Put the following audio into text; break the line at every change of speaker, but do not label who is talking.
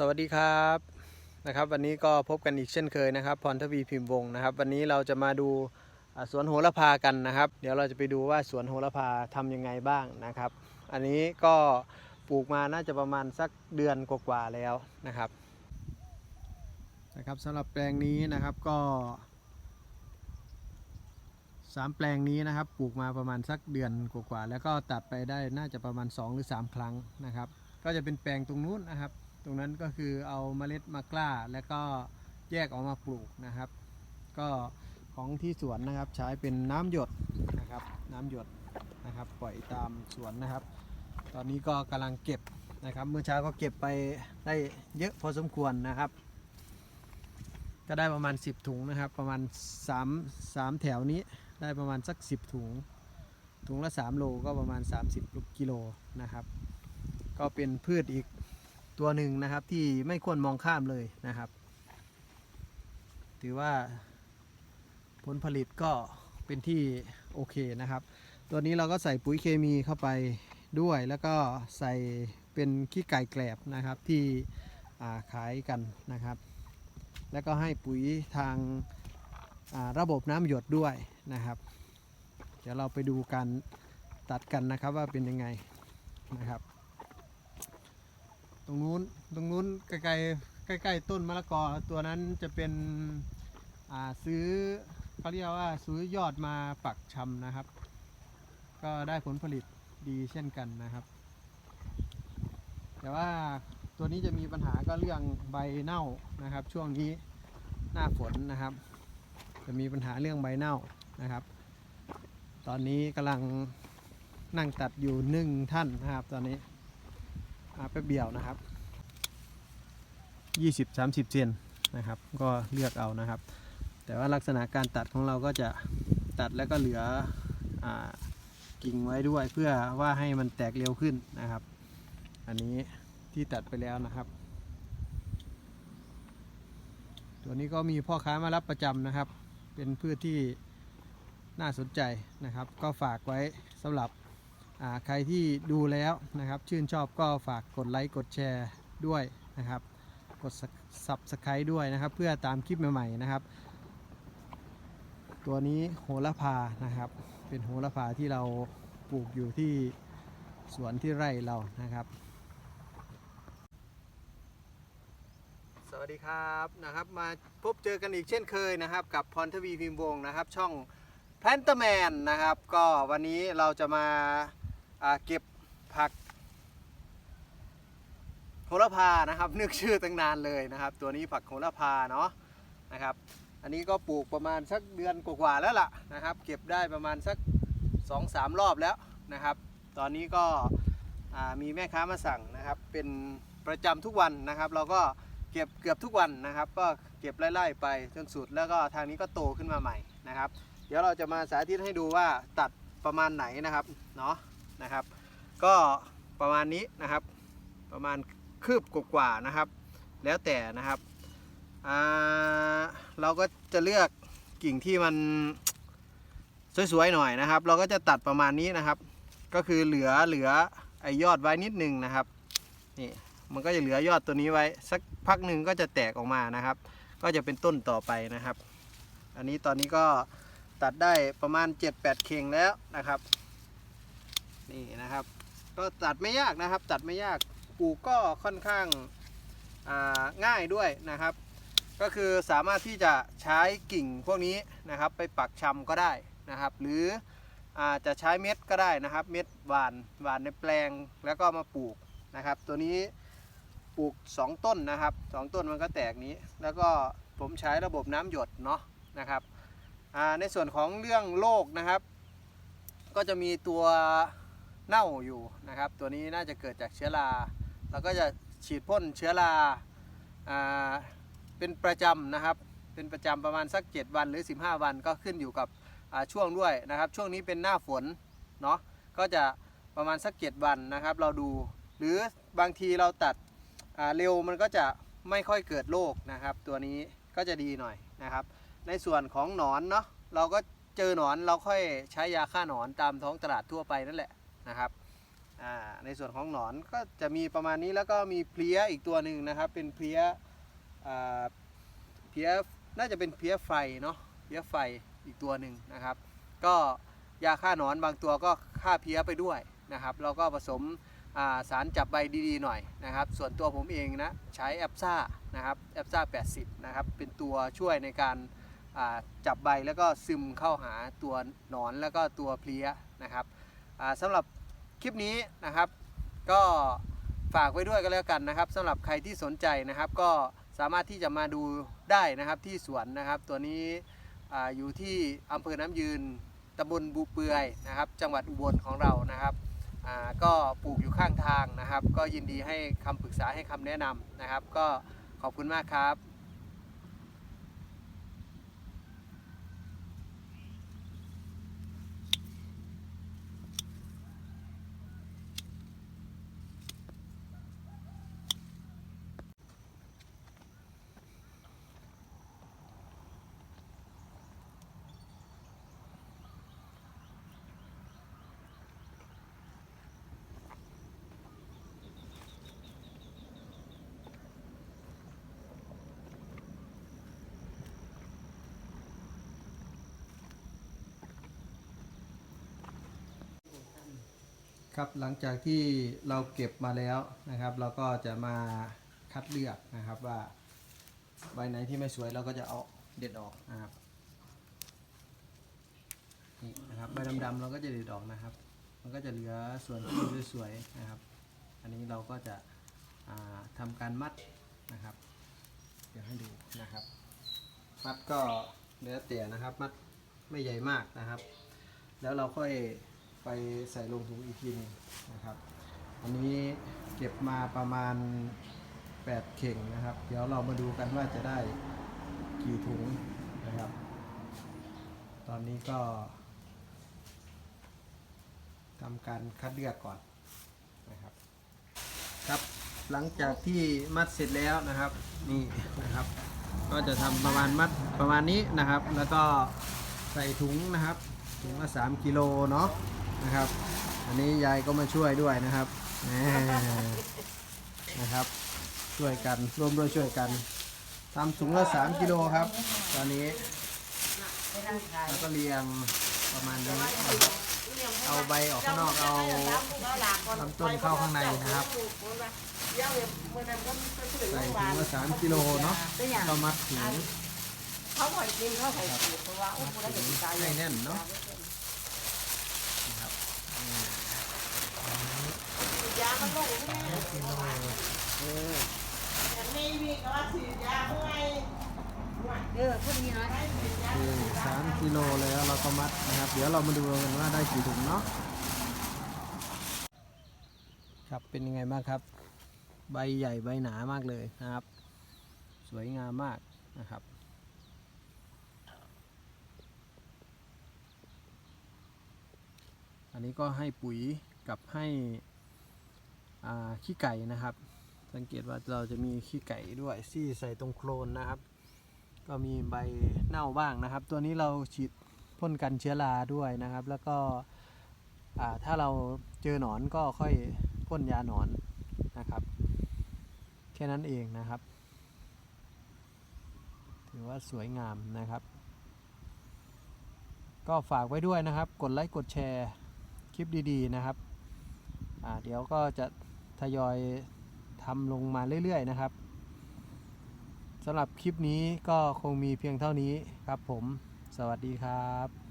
สวัสดีครับนะครับ วันนี้ก็พบกันอีกเช่นเคยนะครับ พรทวีพิมพ์วงศ์นะครับ วันนี้เราจะมาดูสวนโหระพากันนะครับ เดี๋ยวเราจะไปดูว่าสวนโหระพาทำยังไงบ้างนะครับ อันนี้ก็ปลูกมาน่าจะประมาณสักเดือนกว่าๆแล้วนะครับนะครับสำหรับแปลงนี้นะครับก็สามแปลงนี้นะครับปลูกมาประมาณสักเดือนกว่าๆแล้วก็ตัดไปได้น่าจะประมาณ 2 หรือ 3 ครั้งนะครับ ก็จะเป็นแปลงตรงนู้นนะครับ รงนั้นก็คือเอาเมล็ดมากล้า แล้วก็แยกออกมาปลูกนะครับ ก็ของที่สวนนะครับใช้เป็นน้ำหยดนะครับ น้ำหยดนะครับ ปล่อยตามสวนนะครับ ตอนนี้ก็กำลังเก็บนะครับ เมื่อเช้าก็เก็บไปได้เยอะพอสมควรนะครับ ก็ได้ประมาณ 10 ถุงนะครับ ประมาณ 3 3 แถวนี้ได้ประมาณสัก 10 ถุง ถุงละ 3 โลก็ประมาณ 30กิโลนะครับ ก็เป็นพืชอีก ตัวหนึ่งนะครับที่ไม่ควรมองข้ามเลยนะครับ ถือว่าผลผลิตก็เป็นที่โอเคนะครับ ตัวนี้เราก็ใส่ปุ๋ยเคมีเข้าไปด้วยแล้วก็ใส่เป็นขี้ไก่แกลบนะครับที่าขายกันนะครับ แล้วก็ให้ปุ๋ยทางาระบบน้ำหยดด้วยนะครับ เดี๋ยวเราไปดูการตัดกันนะครับว่าเป็นยังไงนะครับ ตรงนู้นตรงนู้นใกล้ๆใกล้ๆต้นมะละกอตัวนั้นจะเป็นอ่าซื้อเขาเรียกว่าซื้อยอดมาปักชำนะครับ ก็ได้ผลผลิตดีเช่นกันนะครับ แต่ว่าตัวนี้จะมีปัญหาก็เรื่องใบเน่านะครับ ช่วงนี้หน้าฝนนะครับ จะมีปัญหาเรื่องใบเน่านะครับ ตอนนี้กำลังนั่งตัดอยู่หนึ่งท่านนะครับตอนนี้ แป๊บเดียวนะครับ 20-30 เซนนะครับ ก็เลือกเอานะครับ แต่ว่าลักษณะการตัดของเราก็จะตัดแล้วก็เหลืออกิ่งไว้ด้วยเพื่อว่าให้มันแตกเร็วขึ้นนะครับ อันนี้ที่ตัดไปแล้วนะครับ ตัวนี้ก็มีพ่อค้ามารับประจำนะครับ เป็นพืชที่น่าสนใจนะครับ ก็ฝากไว้สำหรับ ใครที่ดูแล้วนะครับชื่นชอบก็ฝากกดไลค์กดแชร์ด้วยนะครับ กด Subscribe ด้วยนะครับ เพื่อตามคลิปใหม่ๆนะครับ ตัวนี้โหระพานะครับ เป็นโหระพาที่เราปลูกอยู่ที่สวนที่ไร่เรานะครับ สวัสดีครับนะครับ มาพบเจอกันอีกเช่นเคยนะครับ กับพรทวีพิมพ์วงศ์นะครับ ช่องแพนตแมนนะครับ ก็วันนี้เราจะมา เก็บผักโหระพานะครับนึกชื่อตั้งนานเลยนะครับ ตัวนี้ผักโหระพาเนาะนะครับ อันนี้ก็ปลูกประมาณสักเดือนกว่าๆแล้วล่ะนะครับ เก็บได้ประมาณสัก2อสามรอบแล้วนะครับ ตอนนี้ก็มีแม่ค้ามาสั่งนะครับ เป็นประจำทุกวันนะครับ เราก็เก็บเกือบทุกวันนะครับ ก็เก็บไล่ๆไปจนสุดแล้วก็ทางนี้ก็โตขึ้นมาใหม่นะครับ เดี๋ยวเราจะมาสาธิตให้ดูว่าตัดประมาณไหนนะครับเนาะ นะครับ ก็ประมาณนี้นะครับ ประมาณคืบกว่าๆนะครับ แล้วแต่นะครับเราก็จะเลือกกิ่งที่มันสวยๆหน่อยนะครับ เราก็จะตัดประมาณนี้นะครับ ก็คือเหลือเหลือไอยอดไว้นิดนึงนะครับนี่มันก็จะเหลือยอดตัวนี้ไว้ สักพักหนึ่งก็จะแตกออกมานะครับ ก็จะเป็นต้นต่อไปนะครับ อันนี้ตอนนี้ก็ตัดได้ประมาณ 7-8เคงแล้วนะครับ นี่นะครับ ก็ตัดไม่ยากนะครับ ตัดไม่ยากปลูกก็ค่อนข้างาง่ายด้วยนะครับ ก็คือสามารถที่จะใช้กิ่งพวกนี้นะครับ ไปปักชำก็ได้นะครับ หรืออาจะใช้เม็ดก็ได้นะครับ เม็ดหวานหวานในแปลงแล้วก็มาปลูกนะครับ ตัวนี้ปลูก 2 ต้นนะครับ 2 ต้นมันก็แตกนี้ แล้วก็ผมใช้ระบบน้ำหยดเนาะนะครับในส่วนของเรื่องโรคนะครับ ก็จะมีตัว เน่าอยู่นะครับ ตัวนี้น่าจะเกิดจากเชื้อราเราก็จะฉีดพ่นเชื้อราอาเป็นประจำนะครับ เป็นประจำประมาณสัก 7 วันหรือ 15 วันก็ขึ้นอยู่กับช่วงด้วยนะครับ ช่วงนี้เป็นหน้าฝนเนาะก็จะประมาณสัก 7 วันนะครับ เราดู หรือบางทีเราตัดเร็วมันก็จะไม่ค่อยเกิดโรคนะครับ ตัวนี้ก็จะดีหน่อยนะครับ ในส่วนของหนอนเนาะเราก็เจอหนอนเราค่อยใช้ยาฆ่าหนอนตามท้องตลาดทั่วไปนั่นแหละ นะครับในส่วนของหนอนก็จะมีประมาณนี้แล้วก็มีเพลี้ยอีกตัวหนึ่งนะครับ เป็นเพลี้ยเพลี้ยน่าจะเป็นเพลี้ยไฟเนาะเพลี้ยไฟอีกตัวหนึ่งนะครับ ก็ยาฆ่าหนอนบางตัวก็ฆ่าเพลี้ยไปด้วยนะครับแล้วก็ผสมาสารจับใบดีๆหน่อยนะครับ ส่วนตัวผมเองนะใช้แอปซ่านะครับแอปซ่า80 นะครับ เป็นตัวช่วยในการาจับใบแล้วก็ซึมเข้าหาตัวหนอนแล้วก็ตัวเพลี้ยนะครับสำหรับ คลิปนี้นะครับ ก็ฝากไว้ด้วยกันแล้วกันนะครับสำหรับใครที่สนใจนะครับ ก็สามารถที่จะมาดูได้นะครับที่สวนนะครับ ตัวนี้ออยู่ที่อำเภอน้ำยืนตำบลบูเปือยนะครับ จังหวัดอุบลของเรานะครับก็ปลูกอยู่ข้างทางนะครับ ก็ยินดีให้คำปรึกษาให้คำแนะนำนะครับ ก็ขอบคุณมากครับ ครับหลังจากที่เราเก็บมาแล้วนะครับ เราก็จะมาคัดเลือกนะครับว่าใบไหนที่ไม่สวยเราก็จะเอาเด็ดออกนะครับนี่นะครับใบดำๆเราก็จะเด็ดออกนะครับ มันก็จะเหลือส่วนที่สวยๆนะครับ อันนี้เราก็จะอ่าทำการมัดนะครับ เดี๋ยวให้ดูนะครับ มัดก็เนื้อเตี่ยนะครับ มัดไม่ใหญ่มากนะครับ แล้วเราค่อย ไปใส่ลงถุงอีกทีหนึงนะครับ อันนี้เก็บมาประมาณ 8 เข่งนะครับ เดี๋ยวเรามาดูกันว่าจะได้กี่ถุงนะครับ ตอนนี้ก็ทำการคัดเลือกก่อนนะครับ ครับหลังจากที่มัดเสร็จแล้วนะครับนี่นะครับ ก็จะทำประมาณมัดประมาณนี้นะครับ แล้วก็ใส่ถุงนะครับถุงละ3กิโลเนาะ นะครับ อันนี้ยายก็มาช่วยด้วยนะครับแหมนะครับ ช่วยกันร่วมด้วยช่วยกันทำถุงละ3กิโลครับ ตอนนี้แล้วก็เรียงประมาณนี้นะครับเอาใบออกข้างนอกเอาลำต้นเข้าข้างในนะครับใส่ถุงละ3กิโลเนาะก็มัดถุง
เขาหอยกินเขาหอยกินเพราะว่าโอ้โหได้เป็นใจ
ให้แน่นเนาะ
ยามันลงแม่ไม่มีก็ว่าฉีดยาเมื่อยเออพอดีเนะ
คือสามกิโลแล้วเราก็มัดนะครับ เดี๋ยวเรามาดูกันว่าได้กี่ถุงเนาะครับเป็นยังไงบ้างครับ ใบใหญ่ใบหนามากเลยนะครับ สวยงามมากนะครับ อันนี้ก็ให้ปุ๋ยกับให้ขี้ไก่นะครับ สังเกตว่าเราจะมีขี้ไก่ด้วยที่ใส่ตรงโคลนนะครับ ก็มีใบเน่าบ้างนะครับ ตัวนี้เราฉีดพ่นกันเชื้อราด้วยนะครับ แล้วก็ถ้าเราเจอหนอนก็ค่อยพ่นยาหนอนนะครับ แค่นั้นเองนะครับ ถือว่าสวยงามนะครับ ก็ฝากไว้ด้วยนะครับ กดไลค์กดแชร์ ลิปดีๆนะครับเดี๋ยวก็จะทยอยทำลงมาเรื่อยๆนะครับสำหรับคลิปนี้ก็คงมีเพียงเท่านี้ครับผม สวัสดีครับ